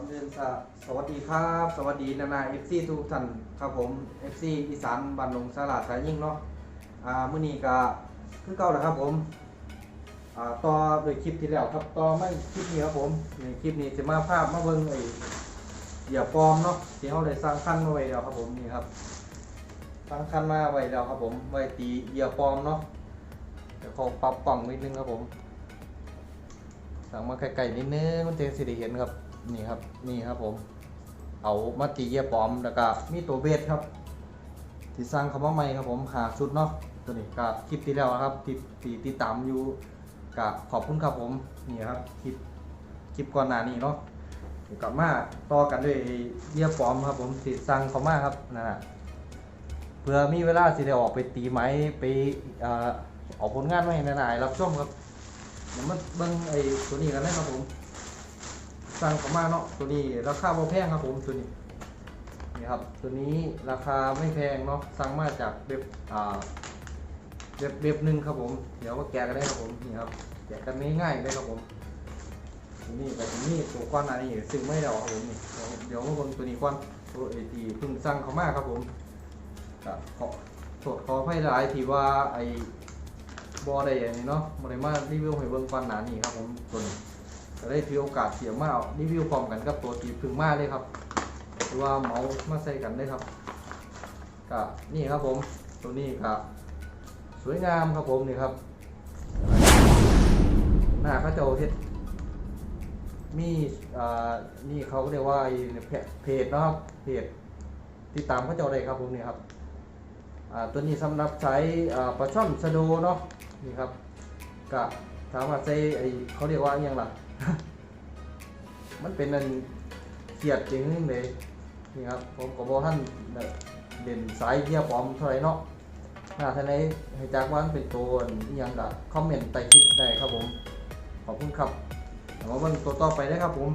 อนเรียนสสวัสดีครับ สวัสดีนานาเอฟซีทุกท่านครับผมเอฟซีอีสานบ้านหลงสลาดสายยิ่งเนาะอ่ามื้อนี้ก็คือเก่าแล้วครับผมอ่าต่อโดยคลิปที่แล้วครับต่อไม่คลิปนี้ครับผมในคลิปนี้จะมาภาพมาเบิ่งไอ้เหยื่อปลอมเนาะที่เขาได้สร้างขั้นมาไว้แล้วครับผมนี่ครับสร้างขั้นมาไว้แล้วครับผมไว้ตีเหยื่อปลอมเนาะเดี๋ยวขอปรับกล่องนิดนึงครับผมสั่งมาไกลๆนิดนึงมันเต็มสิได้เห็นครับ นี่ครับนี่ครับผม เอามาตีเยี่ยปอมแล้วก็มีตัวเบสครับที่สร้างคำว่าใหม่ครับผมหาชุดเนาะตัวนี้ก็คลิปที่แล้วครับที่ที่ติดตามอยู่ก็ขอบคุณครับผมนี่ครับคลิปคลิปก่อนหน้านี้เนาะกลับมาต่อกันด้วยเยี่ยปอมครับผมติดสร้างเขามาครับนั่นน่ะเพื่อมีเวลาสิได้ออกไปตีไม้ไปออกผลงานมาให้นายๆรับชมครับเดี๋ยวมาเบิ่งไอ้ตัวนี้กันนะครับผม สั่งเข้ามาเนาะตัวนี้ราคาบ่แพงครับผมตัวนี้นี่ครับตัวนี้ราคาไม่แพงเนาะสั่งมาจากเว็บอ่าเว็บเว็บหนึ่งครับผมเดี๋ยวมาแกะกันได้ครับผมนี่ครับแกะกันง่ายๆเลยครับผมตัวนี้แต่ตัวนี้ตัวก้อนอันนี้ซึ่งไม่ได้เอาครับผมนี่เดี๋ยวเดี๋ยวมาเบิ่งตัวนี้ก้อนตัวไอที่เพิ่งสั่งเข้ามาครับผมก็ขอโทษขออภัยหลายที่ว่าไอ้บอได้อย่างนี้เนาะบอได้มารีวิวให้เบิ่งฟันหนานี่ครับผมตัวนี้ ก็ได้ถือโอกาสเสียมาเอารีวิวพร้อมกันกับตัวที่เพึ่งมาเลยครับหรือว่าเมาส์มาใส่กันได้ครับก็นี่ครับผมตัวนี้ครับสวยงามครับผมนี่ครับ หน้าเขาจะเฮ็ดมีอ่านี่เขาเรียกว่าเพจเพจนะครับเพจติดตามเขาจ้าได้ครับผมนี่ครับอ่าตัวนี้สำหรับใช้อ่าปลาช่อนสะโดเนาะนี่ครับก็ถามว่าใช้ไอเขาเรียกว่าอหยังล่ะ มันเป็นอันเขียดจริงเลยนี่ครับผมก็บอกท่านเด่นสายเกียร์ปลอมเท่าไหรเนาะถ้าท่านไหนให้จักว่ามันเป็นตัวอหยังก็คอมเมนต์ใต้คลิปได้ครับผม ขอบคุณครับมาเบิ่งตัวต่อไปได้ครับผม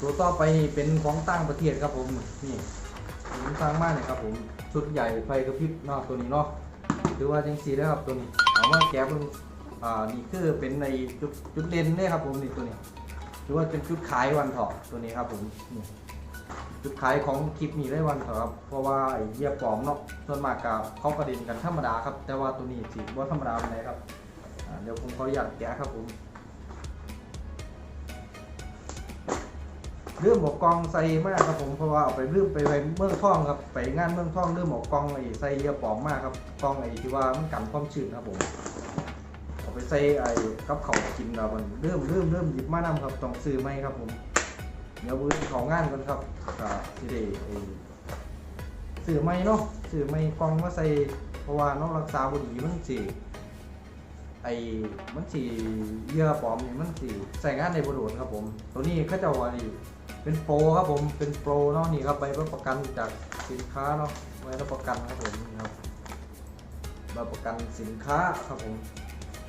ตัวต่อไปนี่เป็นของต่างประเทศครับผมนี่ผมสร้างมากเลยครับผมชุดใหญ่ไฟกระพริบเนาะตัวนี้เนาะหรือว่าจังสีนะครับตัวนี้เอามาแกะเพิ่ง อ่านี่คือเป็นในจุดจุดเด่นเลยครับผมนี่ตัวนี้หรือว่าเป็นจุดขายวันถาะตัวนี้ครับผมนี่จุดขายของคลิปนี้ได้วันถาะครับเพราะว่าไอ้เยียบปลอมเนาะส่วนมากกับเขาประเด็นกันธรรมดาครับ แต่ว่าตัวนี้สิว่าธรรมดาเป็นไรครับเดี๋ยวผมขออนุญาตแกะครับผมเรื่องหมวกกองใส่มากครับผมเพราะว่าเอาไปลืมไปไว้เมืองท่องครับไปงานเมืองท่องเรื่องหมวกกองไอ้ใส่เรือปลอมมากครับกองไอ้ที่ว่ามันกันความชื้นครับผม ไปใส่ไอ้กับเขากินแล้วมันเริ่มเริ่มเริ่มหยิบมานำครับต้องซื้อไหมครับผมเดี๋ยวมือเขางานกันครับก็สิได้ไอ้ซื้อไหมเนาะซื้อไหมกองมาใส่เพราะว่าน้องรักษาบดีมันสิไอ้มันสิเยื่อปลอมนี่มันสิใส่งานในบริโภคครับผม ตัวนี้เขาเจะว่านี่เป็นโปรครับผมเป็นโปรเนาะนี่ครับใบรับประกันจากสินค้าเนาะใบรับประกันครับผมนี่ครับใบประกันสินค้าครับผม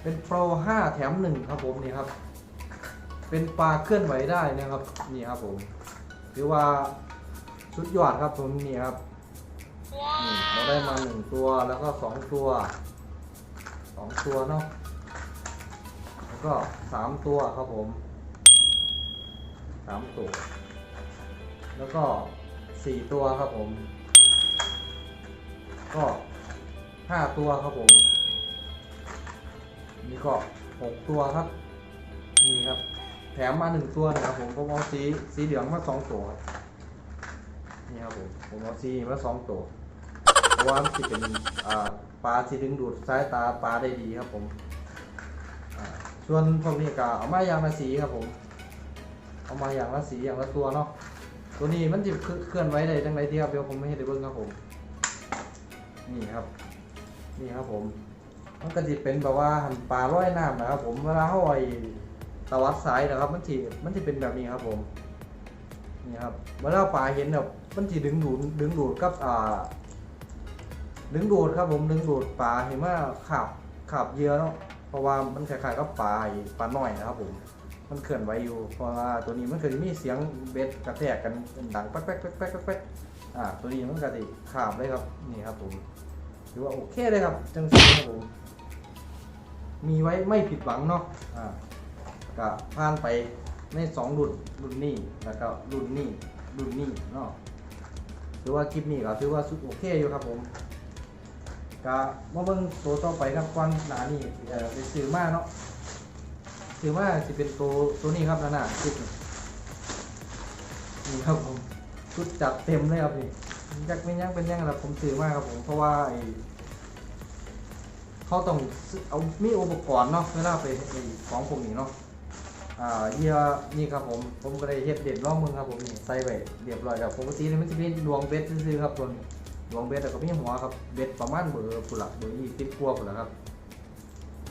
เป็นโปร5แถม1ครับผมนี่ครับ เป็นปลาเคลื่อนไหวได้นะครับนี่ครับผมถือว่าสุดยอดครับผมนี่ครับนี่เราได้มาหนึ่งตัวแล้วก็สองตัวสองตัวเนาะแล้วก็สามตัวครับผมสามตัว แล้วก็สี่ตัวครับผม ก็ห้าตัวครับผม ก็หกตัวครับ นี่ครับ แถมมาหนึ่งตัวนะครับผมผมเอาสีสีเหลืองมาสองตัวนี่ครับผมผมเอาสีมาสองตัวเพราะว่ามันจะเป็นปลาที่ดึงดูดสายตาปลาได้ดีครับผมส่วนพวกนี้ก็เอามาอย่างละสีครับผมเอามาอย่างละสีอย่างละตัวเนาะตัวนี้มันจะเคลื่อนไหวได้จังไรที่ครับเดี๋ยวผมไม่ให้ได้เบิ่งครับผม นี่ครับ นี่ครับผม มันก็จะเป็นแบบว่าหันปลาร้อยน้ำนะครับผมเวลาเขาไอ้ตวัดสายนะครับ มันจะมันจะเป็นแบบนี้ครับผมนี่ครับเวลาปลาเห็นแบบมันจะดึงดูดดึงดูดกับอ่าดึงดูดครับผมดึงดูดปลาเห็นว่าขาบขาบเยื่อเนาะเพราะว่ามันคล้ายๆกับปลาปลาหน่อยนะครับผมมันเคลื่อนไหวอยู่ เพราะว่าตัวนี้มันเคยมีเสียงเบ็ดกระแทกกันดังแป๊กแป๊กแป๊กแป๊กแป๊กป๊กอ่าตัวนี้มันก็ติขาบเลยครับนี่ครับผมถือว่าโอเคเลยครับจังสีครับผม มีไว้ไม่ผิดหวังเนาะอ่าก็ผ่านไปในสองรุ่นรุ่นนี้แล้วก็รุ่นนี้รุ่นนี้เนาะถือว่าคลิปนี้ก็ถือว่าสุดโอเคอยู่ครับผมก็มาเบิ่งตัวต่อไปครับก่อนหนานี้เอ่อไปซื้อมาเนาะซื้อมาสิเป็นตัวตัวนี้ครับนั่นน่ะคลิปนี่ครับผมชุดจัดเต็มเลยครับนี่ยักไม่ยักเป็นยังไงล่ะผมซื้อมาครับผมเพราะว่าไอ เขาต้องเอามีอุปกรณ์เนาะเวลาไปของพวกนี้เนาะอ่าเยี่ยนี่ครับผม ผมก็ได้เฮ็ดเด็ดร่องมึงครับผมนี่ใส่ไปเรียบร้อยแล้วปกตินี่มันจะเป็นดวงเบ็ดซื่อครับตัวนี้ดวงเบ็ดแล้วก็มีหัวครับเบ็ดประมาณเบอร์ปุ่นละเบอร์ยี่สิบกว่าปุ่นละครับ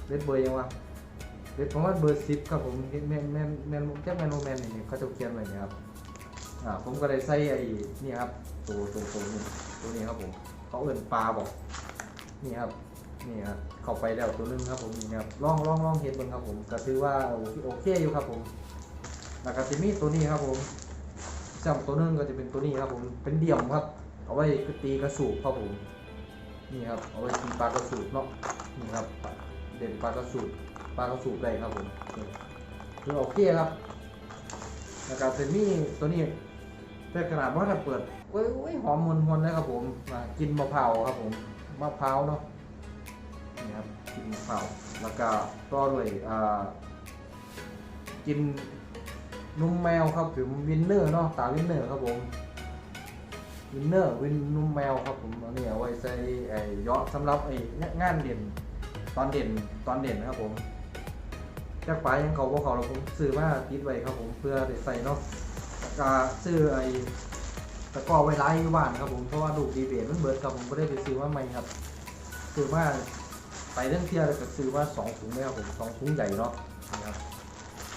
เบ็ดเบอร์ยังวะเบ็ดประมาณเบอร์สิบครับผมเฮ็ดแมนแมนแมนแจ็คแมนโอแมนนี่เขาจะเขียนไว้เนี่ยครับอ่าผมก็ได้ใส่ไอ้นี่ครับตัวตัวตัวนี้ตัวนี้ครับผมเขาเอิ้นปลาบอกนี่ครับ นี่ครับเข้าไปแล้วตัวนึงครับผมนี่ครับลองลองลองเห็นเบิ่งครับผมก็ถือว่าโอเคโอเคอยู่ครับผมแล้วก็จะมีตัวนี้ครับผมจำตัวนึงก็จะเป็นตัวนี้ครับผมเป็นเดี่ยมครับ เอาไว้ตีกระสูบครับผมนี่ครับเอาไว้ตีปลากระสูบเนาะนี่ครับ เด่นปลากระสูบปลากระสูบได้ครับผมคือโอเคครับแล้วก็จะมีตัวนี้แต่ขนาดว่าถ้าเปิดโอ้ยหอมมวนมวนเลยครับผมกินมะพร้าวครับผมมะพร้าวเนาะ กินมะพร้าวแล้วก็ต่อด้วยอ่ากินนมแมวครับถึงวินเนอร์เนาะตาวินเนอร์ครับผมวินเนอร์วินนมแมวครับผมอันนี้เอาไว้ใส่ไอ้เยาะสำหรับไอ้งานเด่นตอนเด่นตอนเด่นนะครับผมจากปลายยังเขาพวกเขาเราผมซื้อมาติดไว้ครับผมเพื่อได้ใส่เนาะแล้วก็ซื้อไอ้ตะกร้อไว้ไล่อยู่บ้านครับผมเพราะว่าดูดีเบตมันเบิดครับผมไม่ได้ไปซื้อมาใหม่ครับซื้อมา ไปเรื่องเที่ยวแล้วก็ซื้อมาสองถุงเลยครับผมสองถุงใหญ่เนาะนะครับ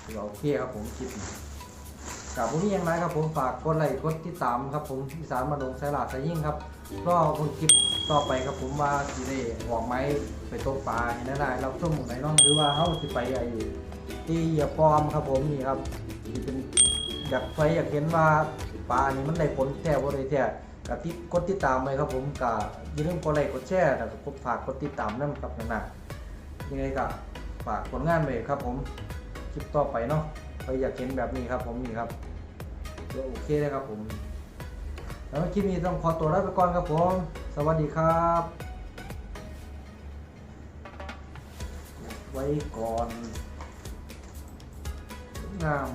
ถือว่าโอเคครับผมคลิปกับพวกนี้ยังไงครับผมฝากกดไลค์กดติดตามครับผมอีสานมาดงสายหลาดสายยิ่งครับก็คนคลิปต่อไปครับผมว่าสิได้หวงไม้ไปตกปลาเห็นได้เราช่วงหมองไหนเนาะหรือว่าเขาสิไปไอ้ที่อย่าปลอมครับผมนี่ครับที่เป็นอยากไปอยากเห็นว่าปลานี่มันได้ผลแท้บ่ได้แท้ กับที่กดติดตามเลยครับผมกับอย่าลืมกดไลค์กดแชร์แล้วก็กดฝากกดติดตามนั่นครับนั่นนะยังไงก็ฝากผลงานไว้ครับผมคลิปต่อไปเนาะใครอยากเห็นแบบนี้ครับผมนี่ครับเดี๋ยวโอเคเลยครับผม แล้วคลิปนี้ต้องขอตัวลาไปก่อนครับผม สวัสดีครับ ไว้ก่อนงาม